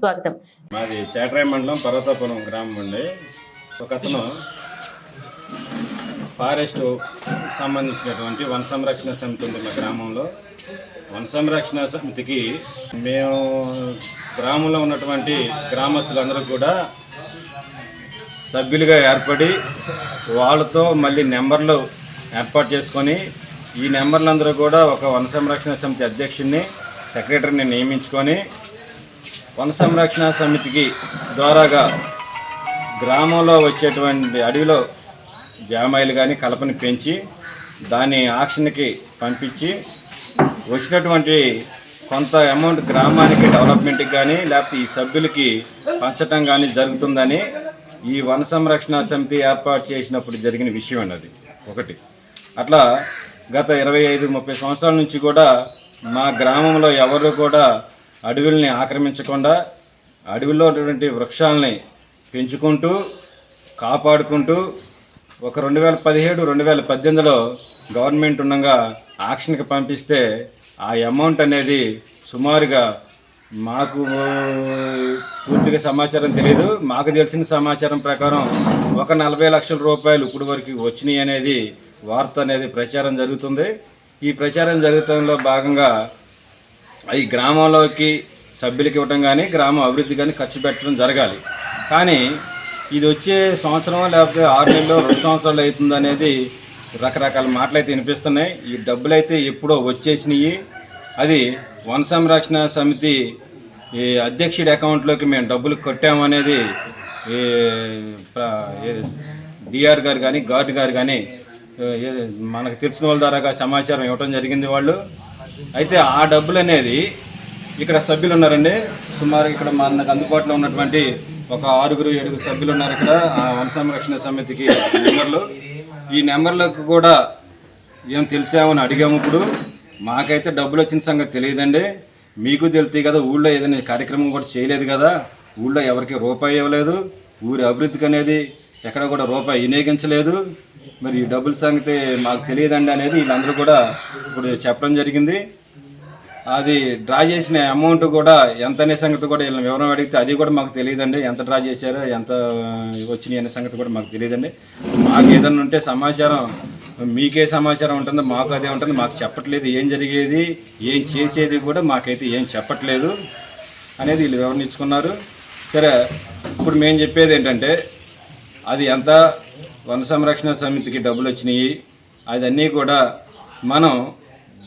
స్వాగతం మాది చేటరాయి మండలం పర్వతాపురం గ్రామం అండి. ఒక అతను ఫారెస్ట్ సంబంధించినటువంటి వన సంరక్షణ సమితి ఉంది మా గ్రామంలో. వన సంరక్షణ సమితికి మేము గ్రామంలో ఉన్నటువంటి గ్రామస్తులందరూ కూడా సభ్యులుగా ఏర్పడి వాళ్ళతో మళ్ళీ నెంబర్లు ఏర్పాటు చేసుకొని ఈ నెంబర్లందరూ కూడా ఒక వన సంరక్షణ సమితి అధ్యక్షుడిని సెక్రటరీని నియమించుకొని వన సంరక్షణ సమితికి ద్వారాగా గ్రామంలో వచ్చేటువంటి అడవిలో జామాయిలు కానీ కలపని పెంచి దాన్ని ఆక్షన్కి పంపించి వచ్చినటువంటి కొంత అమౌంట్ గ్రామానికి డెవలప్మెంట్కి కానీ లేకపోతే ఈ సభ్యులకి పంచటం కానీ జరుగుతుందని ఈ వన సంరక్షణ సమితి ఏర్పాటు చేసినప్పుడు జరిగిన విషయం అన్నది ఒకటి. అట్లా గత ఇరవై ఐదు ముప్పై సంవత్సరాల నుంచి కూడా మా గ్రామంలో ఎవరు కూడా అడవుల్ని ఆక్రమించకుండా అడవిలో ఉన్నటువంటి వృక్షాలని పెంచుకుంటూ కాపాడుకుంటూ ఒక రెండు వేల పదిహేడు రెండు వేల పద్దెనిమిదిలో గవర్నమెంట్ ఉండగా ఆక్షన్కి పంపిస్తే ఆ అమౌంట్ అనేది సుమారుగా మాకు పూర్తిగా సమాచారం తెలియదు మాకు తెలిసిన సమాచారం ప్రకారం ఒక నలభై లక్షల రూపాయలు ఇప్పుడు వరకు వచ్చినాయి అనేది వార్త అనేది ప్రచారం జరుగుతుంది. ఈ ప్రచారం జరుగుతంలో భాగంగా ఈ గ్రామంలోకి సభ్యులకి ఇవ్వటం కానీ గ్రామ అభివృద్ధి కానీ ఖర్చు పెట్టడం జరగాలి. కానీ ఇది వచ్చే సంవత్సరం లేకపోతే ఆరు నెలలో రెండు సంవత్సరాలు అవుతుంది అనేది రకరకాల మాటలు అయితే వినిపిస్తున్నాయి. ఈ డబ్బులు అయితే ఎప్పుడో వచ్చేసినాయి. అది వన సంరక్షణ సమితి ఈ అధ్యక్షుడి అకౌంట్లోకి మేము డబ్బులు కొట్టామనేది ఈ డిఆర్ గారు కానీ గార్డ్ గారు కానీ మనకు తెలిసిన వాళ్ళ ద్వారా సమాచారం ఇవ్వటం జరిగింది వాళ్ళు. అయితే ఆ డబ్బులు అనేది ఇక్కడ సభ్యులు ఉన్నారండి. సుమారు ఇక్కడ మనకు అందుబాటులో ఉన్నటువంటి ఒక ఆరుగురు ఏడుగురు సభ్యులు ఉన్నారు ఇక్కడ. ఆ వన సంరక్షణ సమితికి నెంబర్లు ఈ నెంబర్లకు కూడా ఏం తెలిసామని అడిగాము ఇప్పుడు. మాకైతే డబ్బులు వచ్చిన సంగతి తెలియదండి. మీకు తెలితే కదా ఊళ్ళో ఏదైనా కార్యక్రమం కూడా చేయలేదు కదా. ఊళ్ళో ఎవరికి రూపాయి ఇవ్వలేదు. ఊరి అభివృద్ధికి అనేది ఎక్కడ కూడా రూపాయి వినియోగించలేదు. మరి ఈ డబ్బుల సంగతి మాకు తెలియదండి అనేది వీళ్ళందరూ కూడా ఇప్పుడు చెప్పడం జరిగింది. అది డ్రా చేసిన అమౌంట్ కూడా ఎంత అనే సంగతి కూడా వీళ్ళని వివరం అడిగితే అది కూడా మాకు తెలియదండి. ఎంత డ్రా చేశారో ఎంత వచ్చినాయి అనే సంగతి కూడా మాకు తెలియదండి. మాకు ఏదన్నా ఉంటే సమాచారం మీకే సమాచారం ఉంటుందో మాకు అదే ఉంటుంది మాకు చెప్పట్లేదు ఏం జరిగేది ఏం చేసేది కూడా మాకైతే ఏం చెప్పట్లేదు అనేది వీళ్ళు వివరించుకున్నారు. సరే ఇప్పుడు మేము చెప్పేది ఏంటంటే అది ఎంత? వన సంరక్షణ సమితికి డబ్బులు వచ్చినాయి. అదన్నీ కూడా మనం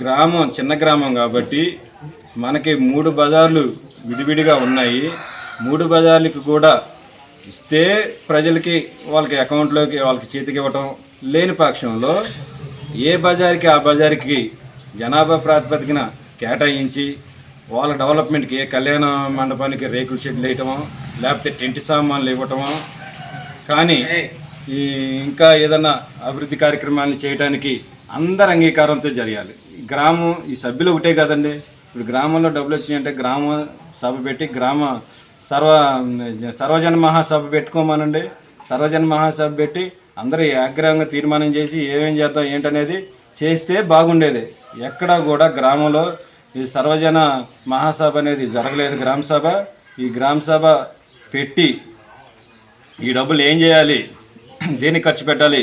గ్రామం చిన్న గ్రామం కాబట్టి మనకి మూడు బజార్లు విడివిడిగా ఉన్నాయి. మూడు బజార్లకు కూడా ఇస్తే ప్రజలకి వాళ్ళకి అకౌంట్లోకి వాళ్ళకి చేతికి ఇవ్వటం లేని పక్షంలో ఏ బజార్కి ఆ బజార్కి జనాభా ప్రాతిపదికన కేటాయించి వాళ్ళ డెవలప్మెంట్కి కళ్యాణ మండపానికి రేకుల షెడ్లు వేయటమో లేకపోతే టెంట్ సామాన్లు ఇవ్వటమో కానీ ఈ ఇంకా ఏదన్నా అభివృద్ధి కార్యక్రమాన్ని చేయడానికి అందరి అంగీకారంతో జరగాలి. గ్రామం ఈ సభ్యులు ఒకటే కదండి. ఇప్పుడు గ్రామంలో డబ్బులు వచ్చినాయంటే గ్రామ సభ పెట్టి గ్రామ సర్వ సర్వజన మహాసభ పెట్టుకోమనండి. సర్వజన మహాసభ పెట్టి అందరూ ఆగ్రహంగా తీర్మానం చేసి ఏమేం చేద్దాం ఏంటనేది చేస్తే బాగుండేది. ఎక్కడా కూడా గ్రామంలో ఈ సర్వజన మహాసభ అనేది జరగలేదు. గ్రామ సభ ఈ గ్రామ సభ పెట్టి ఈ డబ్బులు ఏం చేయాలి? దేనికి ఖర్చు పెట్టాలి?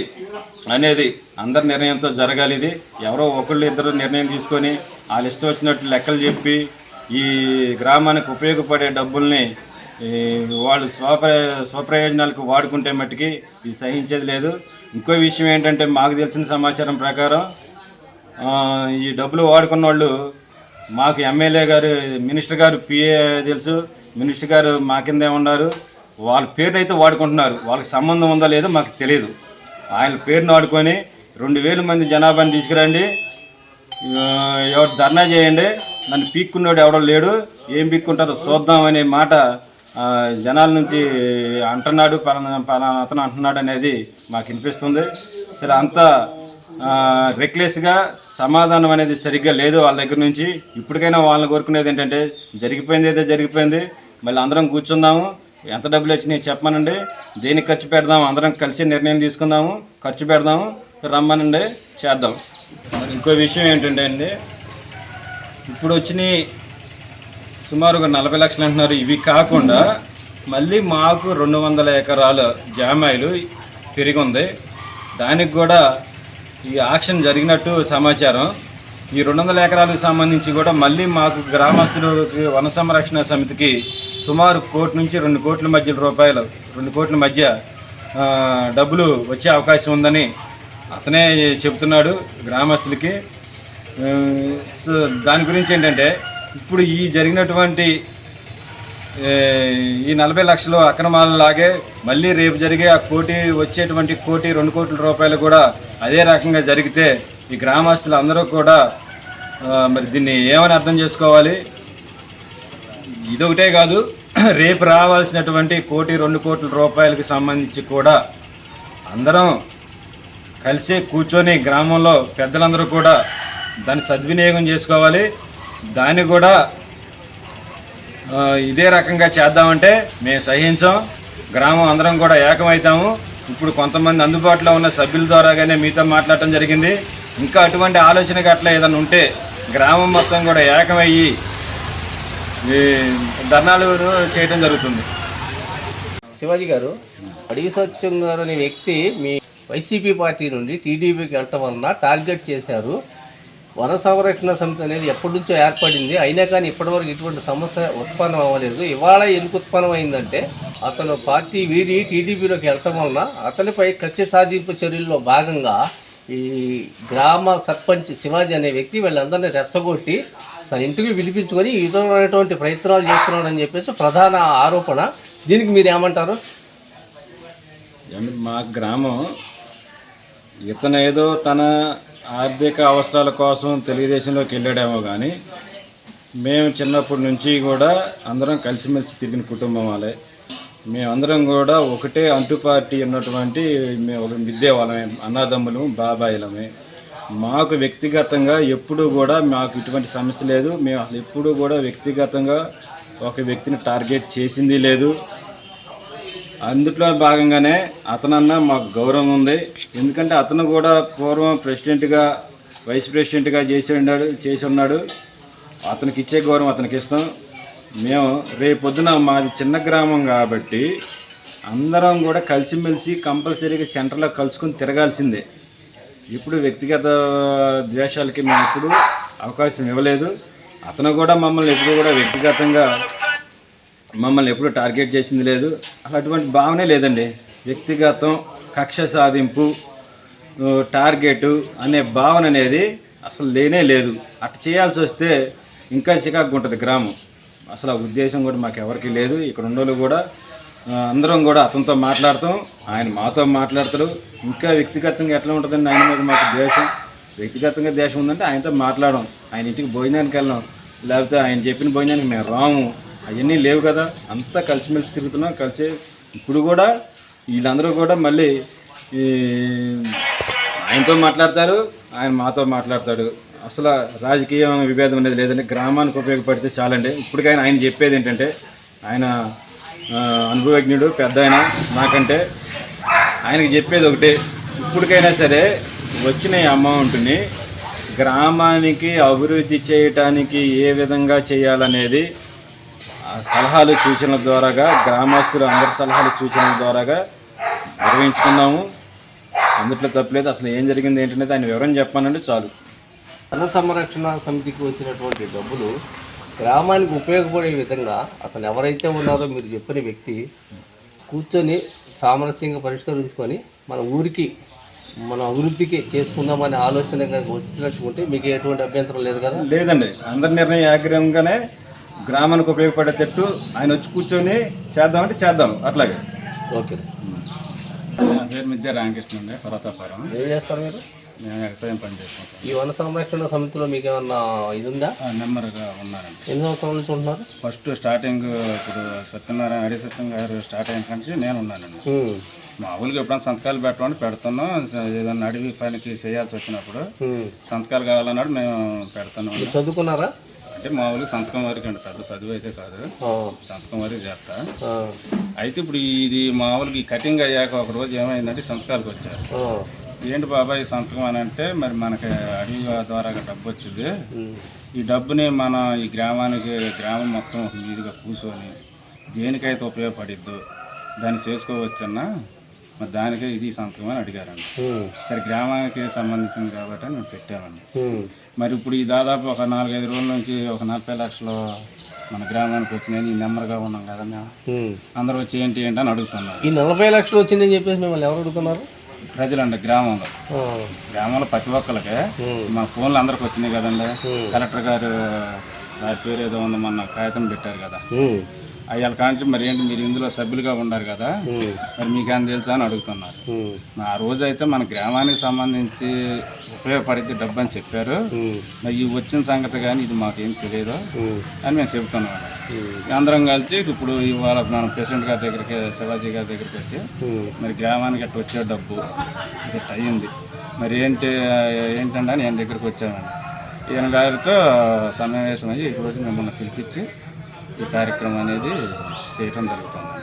అనేది అందరి నిర్ణయంతో జరగాలి ఇది. ఎవరో ఒకళ్ళు ఇద్దరు నిర్ణయం తీసుకొని ఆ లిస్ట్ వచ్చినట్టు లెక్కలు చెప్పి ఈ గ్రామానికి ఉపయోగపడే డబ్బుల్ని వాళ్ళు స్వప్ర స్వప్రయోజనాలకు వాడుకుంటే మట్టుకి ఇది సహించేది లేదు. ఇంకో విషయం ఏంటంటే మాకు తెలిసిన సమాచారం ప్రకారం ఈ డబ్బులు వాడుకున్న వాళ్ళు మాకు ఎమ్మెల్యే గారు మినిస్టర్ గారు పిఏ తెలుసు. మినిస్టర్ గారు మా కిందే ఉన్నారు. వాళ్ళ పేరును అయితే వాడుకుంటున్నారు. వాళ్ళకి సంబంధం ఉందో లేదో మాకు తెలియదు ఆయన పేరును వాడుకొని రెండు వేల మంది జనాభాని తీసుకురండి. ఎవరు ధర్నా చేయండి. నన్ను పీక్కున్నాడు ఎవడో లేడు. ఏం పీక్కుంటారో చూద్దాం అనే మాట జనాల నుంచి అంటున్నాడు. పలానా పలానా అతను అంటున్నాడు అనేది మాకు వినిపిస్తుంది. సరే అంతా రెక్లెస్గా సమాధానం అనేది సరిగ్గా లేదు వాళ్ళ దగ్గర నుంచి. ఇప్పటికైనా వాళ్ళని కోరుకునేది ఏంటంటే జరిగిపోయింది అయితే జరిగిపోయింది. మళ్ళీ అందరం కూర్చుందాము ఎంత డబ్బులు వచ్చినాయి చెప్పమనండి. దేనికి ఖర్చు పెడదాం. అందరం కలిసి నిర్ణయం తీసుకుందాము. ఖర్చు పెడదాము. రమ్మనండి. చేద్దాం. మరి ఇంకో విషయం ఏంటంటే అండి ఇప్పుడు వచ్చిన సుమారుగా నలభై లక్షలు అంటున్నారు. ఇవి కాకుండా మళ్ళీ మాకు రెండు వందల ఎకరాల జామాయిలు పెరిగి ఉంది. దానికి కూడా ఈ ఆక్షన్ జరిగినట్టు సమాచారం. ఈ రెండు వందల ఎకరాలకు సంబంధించి కూడా మళ్ళీ మాకు గ్రామస్తులకి వన సంరక్షణ సమితికి సుమారు కోటి నుంచి రెండు కోట్ల మధ్య రూపాయలు రెండు కోట్ల మధ్య డబ్బులు వచ్చే అవకాశం ఉందని అతనే చెబుతున్నాడు గ్రామస్తులకి. సో దాని గురించి ఏంటంటే ఇప్పుడు ఈ జరిగినటువంటి ఈ నలభై లక్షలు అక్రమాలలాగే మళ్ళీ రేపు జరిగే ఆ కోటి వచ్చేటువంటి కోటి రెండు కోట్ల రూపాయలు కూడా అదే రకంగా జరిగితే ఈ గ్రామస్తులు అందరూ కూడా మరి దీన్ని ఏమని అర్థం చేసుకోవాలి? ఇదొకటే కాదు రేపు రావాల్సినటువంటి కోటి రెండు కోట్ల రూపాయలకు సంబంధించి కూడా అందరం కలిసి కూర్చొని గ్రామంలో పెద్దలందరూ కూడా దాన్ని సద్వినియోగం చేసుకోవాలి. దాన్ని కూడా ఇదే రకంగా చేద్దామంటే మేము సహించాం. గ్రామం అందరం కూడా ఏకమవుతాము. ఇప్పుడు కొంతమంది అందుబాటులో ఉన్న సభ్యుల ద్వారాగానే మీతో మాట్లాడటం జరిగింది. ఇంకా అటువంటి ఆలోచన గట్ల ఏదైనా ఉంటే గ్రామం మొత్తం కూడా ఏకమయ్యి ధర్నాలు చేయడం జరుగుతుంది. శివాజీ గారు అడవి సత్యం గారు అనే వ్యక్తి మీ వైసీపీ పార్టీ నుండి టీడీపీకి వెళ్ళటం వలన టార్గెట్ చేశారు. వన సంరక్షణ సమితి అనేది ఎప్పటి నుంచో ఏర్పడింది. అయినా కానీ ఇప్పటివరకు ఇటువంటి సమస్య ఉత్పన్నం అవ్వలేదు. ఇవాళ ఎందుకు ఉత్పన్నం అయిందంటే అతను పార్టీ వీడి టీడీపీలోకి వెళ్ళటం వలన అతనిపై కక్ష సాధింపు చర్యల్లో భాగంగా ఈ గ్రామ సర్పంచ్ శివాజీ అనే వ్యక్తి వీళ్ళందరినీ రెచ్చగొట్టి తన ఇంటికి పిలిపించుకొని ఈ విధమైనటువంటి ప్రయత్నాలు చేస్తున్నాడని చెప్పేసి ప్రధాన ఆరోపణ. దీనికి మీరు ఏమంటారు? మా గ్రామం ఇతను ఏదో తన ఆర్థిక అవసరాల కోసం తెలుగుదేశంలోకి వెళ్ళాడేమో కానీ మేము చిన్నప్పటి నుంచి కూడా అందరం కలిసిమెలిసి తిరిగిన కుటుంబం వాళ్ళే. మేమందరం కూడా ఒకటే అంటు పార్టీ ఉన్నటువంటి మేము ఒక విద్య వాళ్ళమే అన్నదమ్ములు బాబాయిలమే. మాకు వ్యక్తిగతంగా ఎప్పుడూ కూడా మాకు ఇటువంటి సమస్య లేదు. మేము అసలు ఎప్పుడూ కూడా వ్యక్తిగతంగా ఒక వ్యక్తిని టార్గెట్ చేసింది లేదు. అందులో భాగంగానే అతనన్నా మాకు గౌరవం ఉంది. ఎందుకంటే అతను కూడా పూర్వం ప్రెసిడెంట్గా వైస్ ప్రెసిడెంట్గా చేసి ఉన్నాడు చేసి ఉన్నాడు. అతనికి ఇచ్చే గౌరవం అతనికి ఇస్తాం. మేము రేపొద్దున మాది చిన్న గ్రామం కాబట్టి అందరం కూడా కలిసిమెలిసి కంపల్సరీగా సెంటర్లో కలుసుకొని తిరగాల్సిందే. ఇప్పుడు వ్యక్తిగత ద్వేషాలకి మేము ఎప్పుడు అవకాశం ఇవ్వలేదు. అతను కూడా మమ్మల్ని ఎప్పుడు కూడా వ్యక్తిగతంగా మమ్మల్ని ఎప్పుడు టార్గెట్ చేసింది లేదు. అటువంటి భావనే లేదండి. వ్యక్తిగతం కక్ష సాధింపు టార్గెట్ అనే భావన అనేది అసలు లేనే లేదు. అటు చేయాల్సి వస్తే ఇంకా చికాకు ఉంటుంది గ్రామం. అసలు ఆ ఉద్దేశం కూడా మాకు ఎవరికి లేదు. ఇక్కడ ఉన్నోళ్ళు కూడా అందరం కూడా అతనితో మాట్లాడతాం. ఆయన మాతో మాట్లాడతాడు. ఇంకా వ్యక్తిగతంగా ఎట్లా ఉంటుందండి ఆయన మీద మాకు ద్వేషం? వ్యక్తిగతంగా ద్వేషం ఉందంటే ఆయనతో మాట్లాడడం. ఆయన ఇంటికి భోజనానికి వెళ్ళాం లేకపోతే ఆయన చెప్పిన భోజనానికి మేము రాము. అవన్నీ లేవు కదా. అంతా కలిసిమెలిసి తిరుగుతున్నాం. కలిసి ఇప్పుడు కూడా వీళ్ళందరూ కూడా మళ్ళీ ఈ ఆయనతో మాట్లాడతారు. ఆయన మాతో మాట్లాడతాడు. అసలు రాజకీయ విభేదం అనేది లేదండి గ్రామానికి ఉపయోగపడితే చాలండి. ఇప్పటికైనా ఆయన చెప్పేది ఏంటంటే ఆయన అనుభవజ్ఞుడు పెద్ద ఆయన నాకంటే. ఆయనకి చెప్పేది ఒకటే ఇప్పటికైనా సరే వచ్చిన అమౌంట్ని గ్రామానికి అభివృద్ధి చేయటానికి ఏ విధంగా చేయాలనేది ఆ సలహాలు సూచనల ద్వారాగా గ్రామస్తులు అందరి సలహాలు సూచనల ద్వారాగా నిర్వహించుకున్నాము. అందుట్లో తప్పలేదు అసలు ఏం జరిగింది ఏంటనేది ఆయన వివరం చెప్పానంటే చాలు. వన సంరక్షణ సమితికి వచ్చినటువంటి డబ్బులు గ్రామానికి ఉపయోగపడే విధంగా అతను ఎవరైతే ఉన్నారో మీరు చెప్పిన వ్యక్తి కూర్చొని సామరస్యంగా పరిష్కరించుకొని మన ఊరికి మన అభివృద్ధికి చేసుకుందామనే ఆలోచనగా వచ్చినట్టుకుంటే మీకు ఎటువంటి అభ్యంతరం లేదు కదా? లేదండి. అందరి నిర్ణయం ఏకగ్రీవంగానే గ్రామానికి ఉపయోగపడేటట్టు ఆయన వచ్చి కూర్చొని చేద్దామంటే చేద్దాం అట్లాగే. ఓకే. పేరు మిద్య రామకృష్ణ అండి పర్వతాపురం. ఏం చేస్తారు మీరు? నేను వ్యవసాయం పని చేసుకుంటాను. ఈ వన సంరక్షణ సమితిలో మీకు ఏమన్నా ఇది ఉందా నెంబర్గా ఉన్నానండి. ఎన్ని సంవత్సరాల నుంచి ఉంటున్నారు? ఫస్ట్ స్టార్టింగ్ ఇప్పుడు సత్యనారాయణ అడి సత్యం గారు స్టార్ట్ అయిన నుంచి నేను ఉన్నానండి. మామూలుగా ఎప్పుడైనా సంతకాలు పెట్టమని పెడుతున్నాం. ఏదన్నా అడవి పనికి చేయాల్సి వచ్చినప్పుడు. సంతకాలు కావాలన్నాడు మేము పెడుతున్నాం చదువుకున్నారా? అంటే మామూలుగా సంతకం వరకు అండి పెద్ద చదువు అయితే కాదు. సంతకం వరకు చేస్తా. అయితే ఇప్పుడు ఇది మామూలుగా ఈ కటింగ్ అయ్యాక ఒక రోజు ఏమైందంటే సంతకాలకు వచ్చారు. ఏంటి బాబాయ్ ఈ సంతకం అని అంటే మరి మనకి అడవి ద్వారా డబ్బు వచ్చింది. ఈ డబ్బుని మనం ఈ గ్రామానికి గ్రామం మొత్తం ఒక మీదుగా కూర్చొని దేనికైతే ఉపయోగపడిద్దో దాన్ని చేసుకోవచ్చన్నా మరి దానికే ఇది సంతకం అని అడిగారండి. సరే గ్రామానికి సంబంధించింది కాబట్టి మేము పెట్టామండి. మరి ఇప్పుడు ఈ దాదాపు ఒక నాలుగైదు రోజుల నుంచి ఒక నలభై లక్షలు మన గ్రామానికి వచ్చినాయి ఈ నెంబర్గా ఉన్నాం కదా మేము. అందరూ వచ్చి ఏంటి ఏంటి అని అడుగుతున్నారు ఈ నలభై లక్షలు వచ్చిందని చెప్పేసి మిమ్మల్ని ఎవరు అడుగుతున్నారు ప్రజలండి గ్రామంలో. గ్రామంలో ప్రతి ఒక్కరికి. మా ఫోన్లు అందరికి వచ్చినాయి కదండి. కలెక్టర్ గారు వారి పేరు ఏదో ఉంది మొన్న కాగితం పెట్టారు కదా. అయ్యాల కాంచి మరి ఏంటి మీరు ఇందులో సభ్యులుగా ఉన్నారు కదా. మరి మీకేం తెలుసా అని అడుగుతున్నారు. ఆ రోజు అయితే మన గ్రామానికి సంబంధించి ఉపయోగపడితే డబ్బు అని చెప్పారు. మరి ఈ వచ్చిన సంగతి కానీ ఇది మాకేం తెలియదు. అని మేము చెబుతున్నాం. అందరం కలిసి ఇప్పుడు ఇవాళ మన ప్రెసిడెంట్ గారి దగ్గరికి శివాజీ గారి దగ్గరికి వచ్చి. మరి గ్రామానికి అట్లా వచ్చే డబ్బు ఇట్లా అయ్యింది మరి ఏంటి ఏంటంటే అని దగ్గరికి వచ్చామండి ఈయన గారితో సమావేశం అయ్యి ఈరోజు మిమ్మల్ని పిలిపించి ఈ కార్యక్రమం అనేది చేయటం జరుగుతుంది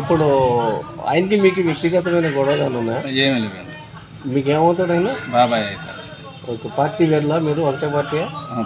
ఇప్పుడు ఆయనకి మీకు వ్యక్తిగతమైన గొడవలు ఉన్నాయా? ఏమీ లేదండి మీకు ఏమవుతాడు ఆయన బాబాయ్ అయితే ఒక పార్టీ వెళ్ళా మీరు? ఒకటే పార్టీ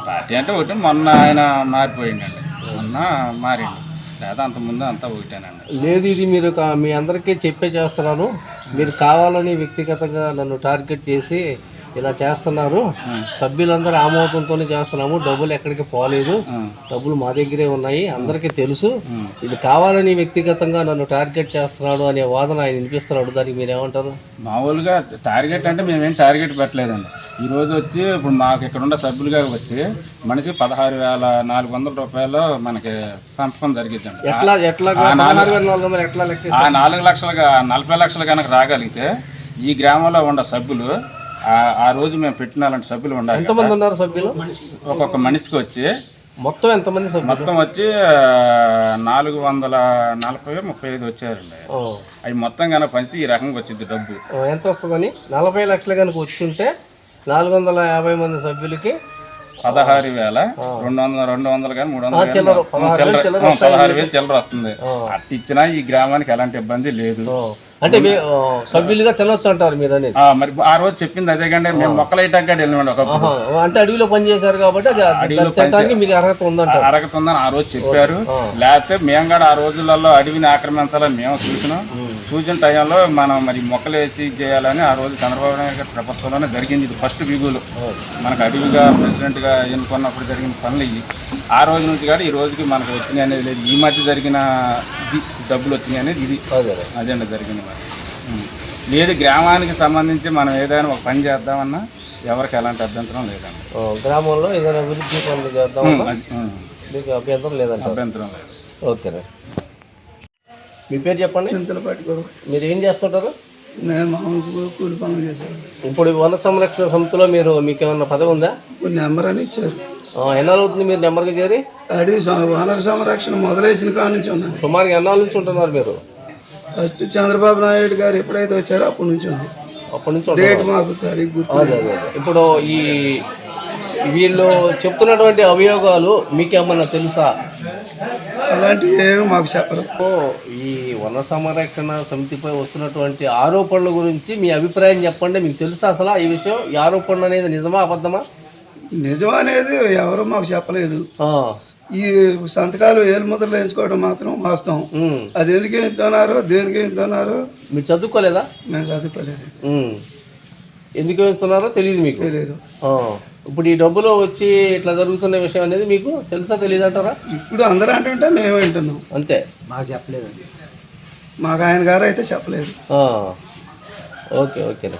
పార్టీ అంటే ఒకటి మొన్న ఆయన మారిపోయిండండి. మొన్న మారిండు. లేదా అంతకుముందు అంతా ఒకటేనండి. లేదు ఇది మీరు కా- మీ అందరికీ చెప్పే చేస్తున్నాను. మీరు కావాలని వ్యక్తిగతంగా నన్ను టార్గెట్ చేసి ఇలా చేస్తున్నారు. సభ్యులందరూ ఆమోదంతోనే చేస్తున్నాము. డబ్బులు ఎక్కడికి పోలేదు. డబ్బులు మా దగ్గరే ఉన్నాయి. అందరికీ తెలుసు. ఇది కావాలని వ్యక్తిగతంగా నన్ను టార్గెట్ చేస్తున్నాడు అనే వాదన ఆయన వినిపిస్తున్నాడు. దానికి మీరు ఏమంటారు మామూలుగా టార్గెట్ అంటే మేమేం టార్గెట్ పెట్టలేదండి. ఈ రోజు వచ్చి ఇప్పుడు మాకు ఇక్కడ ఉన్న సభ్యులుగా వచ్చి మనిషికి పదహారు వేల నాలుగు వందల రూపాయలు మనకి పంపకం ఎట్లా ఆ నాలుగు- లక్షలుగా నలభై లక్షలు కనుక రాగలిగితే ఈ గ్రామంలో ఉన్న సభ్యులు ఆ- రోజు మేము పెట్టిన అలాంటి సభ్యులు ఉండాలి. ఎంతమంది ఉన్నారు సభ్యులు? ఒక్కొక్క మనిషికి వచ్చి మొత్తం ఎంతమంది మొత్తం వచ్చి నాలుగు వందల నలభై ముప్పై ఐదు వచ్చారండి. అవి మొత్తం కనుక పంచితే ఈ రకంగా వచ్చింది డబ్బు. ఎంత వస్తుందని నలభై లక్షలు కనుక వచ్చుంటే నాలుగు వందల యాభై మంది సభ్యులకి పదహారు వేల. రెండు వందల రెండు వందలు కానీ మూడు వందలు చిల్లర, పదహారు చిల్లర వేలు వస్తుంది ఓ. అట్ట ఇచ్చినా ఈ గ్రామానికి ఎలాంటి ఇబ్బంది లేదు. అంటే సభ్యులుగా తినొచ్చు అంటారు మీరు అనేది. ఆ, మరి ఆ రోజు చెప్పింది అదే కంటే మేము మొక్కలు వేయటానికి వెళ్ళినామండి ఒకప్పుడు. అంటే అడవిలో పని చేశారు కాబట్టి తినడానికి మీకు అర్హత ఉందంటారు. అరగతుందని ఆ రోజు చెప్పారు. లేకపోతే మేము కూడా ఆ రోజులలో అడవిని ఆక్రమించాలని మేము చూసినాం. సూచన టైంలో మనం మరి మొక్కలు వేసి చేయాలని ఆ రోజు చంద్రబాబు నాయుడు గారి ప్రభుత్వంలోనే జరిగింది. ఇది ఫస్ట్ బిగులు మనకు అడవిగా ప్రెసిడెంట్గా ఎన్నుకున్నప్పుడు జరిగిన పనులు ఇవి. ఆ రోజు నుంచి కూడా ఈ రోజుకి మనకు వచ్చినాయి అనేది లేదు. ఈ మధ్య జరిగిన డబ్బులు వచ్చినాయి అనేది ఇది. అదే. అదేండి జరిగింది. లేదు గ్రామానికి సంబంధించి మనం ఏదైనా ఒక పని చేద్దామన్నా ఎవరికి ఎలాంటి అభ్యంతరం లేదండి. ఓ, గ్రామంలో ఏదైనా అభివృద్ధి పనులు. మీకు అభ్యంతరం లేదంటారు? అభ్యంతరం లేదు. ఓకేనా మీ పేరు చెప్పండి. చింతలపాటి మీరు ఏం చేస్తుంటారు? నేను మామూలు కూలి పనులు చేశాను ఇప్పుడు వన సంరక్షణ సమితిలో మీరు మీకు ఏమన్నా పదవి ఉందా? కొన్ని నెంబర్ అని ఇచ్చారు. ఆ, ఎన్నాళ్ళు అవుతుంది మీరు నెంబర్కి చేరి? అడవి సం- వనరు సంరక్షణ మొదలేసిన కాడ నుంచి ఉన్నాను. సుమారుగా ఎన్నాళ్ళ నుంచి ఉంటున్నారు మీరు? ఫస్ట్ చంద్రబాబు నాయుడు గారు ఎప్పుడైతే వచ్చారో అప్పటి నుంచి ఉంది. అప్పటి నుంచి డేట్ మాకు సరిగ్గా గుర్తు. ఇప్పుడు ఈ వీళ్ళు చెప్తున్నటువంటి అభియోగాలు మీకేమన్నా తెలుసా? అలాంటివి ఏమి మాకు చెప్పరు. ఓ, ఈ వన సంరక్షణ సమితిపై వస్తున్నటువంటి ఆరోపణల గురించి మీ అభిప్రాయం చెప్పండి. మీకు తెలుసా అసలు ఈ విషయం? ఈ ఆరోపణ అనేది నిజమా అబద్ధమా? నిజం అనేది ఎవరు మాకు చెప్పలేదు. ఆ, ఈ సంతకాలు ఏలు ముద్రలు వేయించుకోవడం మాత్రం వాస్తవం. అది ఎందుకు వేయించుతున్నారో దేనికి వేయించుతున్నారో మీరు చదువుకోలేదా? మేము చదువుకోలేదు. ఎందుకు వేస్తున్నారో తెలియదు మీకు? తెలియదు ఆ, ఇప్పుడు ఈ డబ్బులు వచ్చి ఇట్లా జరుగుతున్న విషయం అనేది మీకు తెలుసా తెలియదు అంటారా? ఇప్పుడు అందరూ అంటుంటే మేము వింటున్నాం. అంతే. మాకు ఆయన గారు అయితే చెప్పలేదు. ఆ, ఓకే ఓకేనే